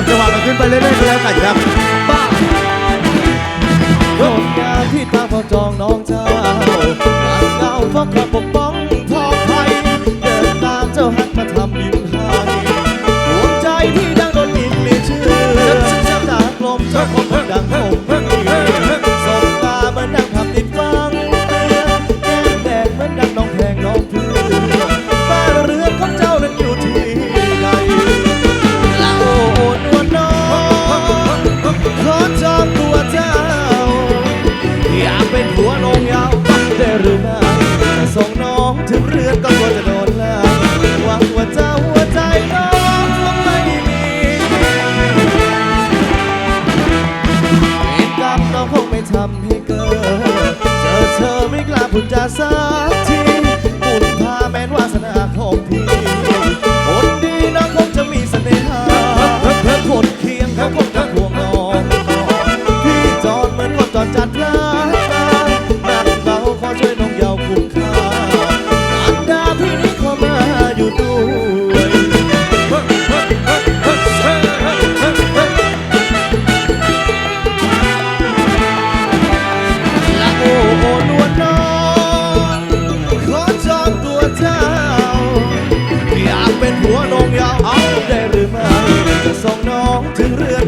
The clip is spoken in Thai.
ยับจังหวะกันขึ้นไปเรื่อยๆแล้วกันครับป้าคนงามที่ตาเฝ้าจองน้องเจ้าหลังเงาฟ้องคำปกป้องทองไทยเดินตามเจ้าฮักมาทำยิ้มให้ดวงใจที่ดังโดนดินมีชื่อจากลมเจ้าคงดังคง อไม่กล้าพูดจาสักทีบุญพาแม้นวาสนาของพี่คนดีน้องคงจะมีเสน่หาคนเคียงเขาคงจะห่วงน้องพี่จอดเหมือนคนจอดจัดพลาด ถึงเรือ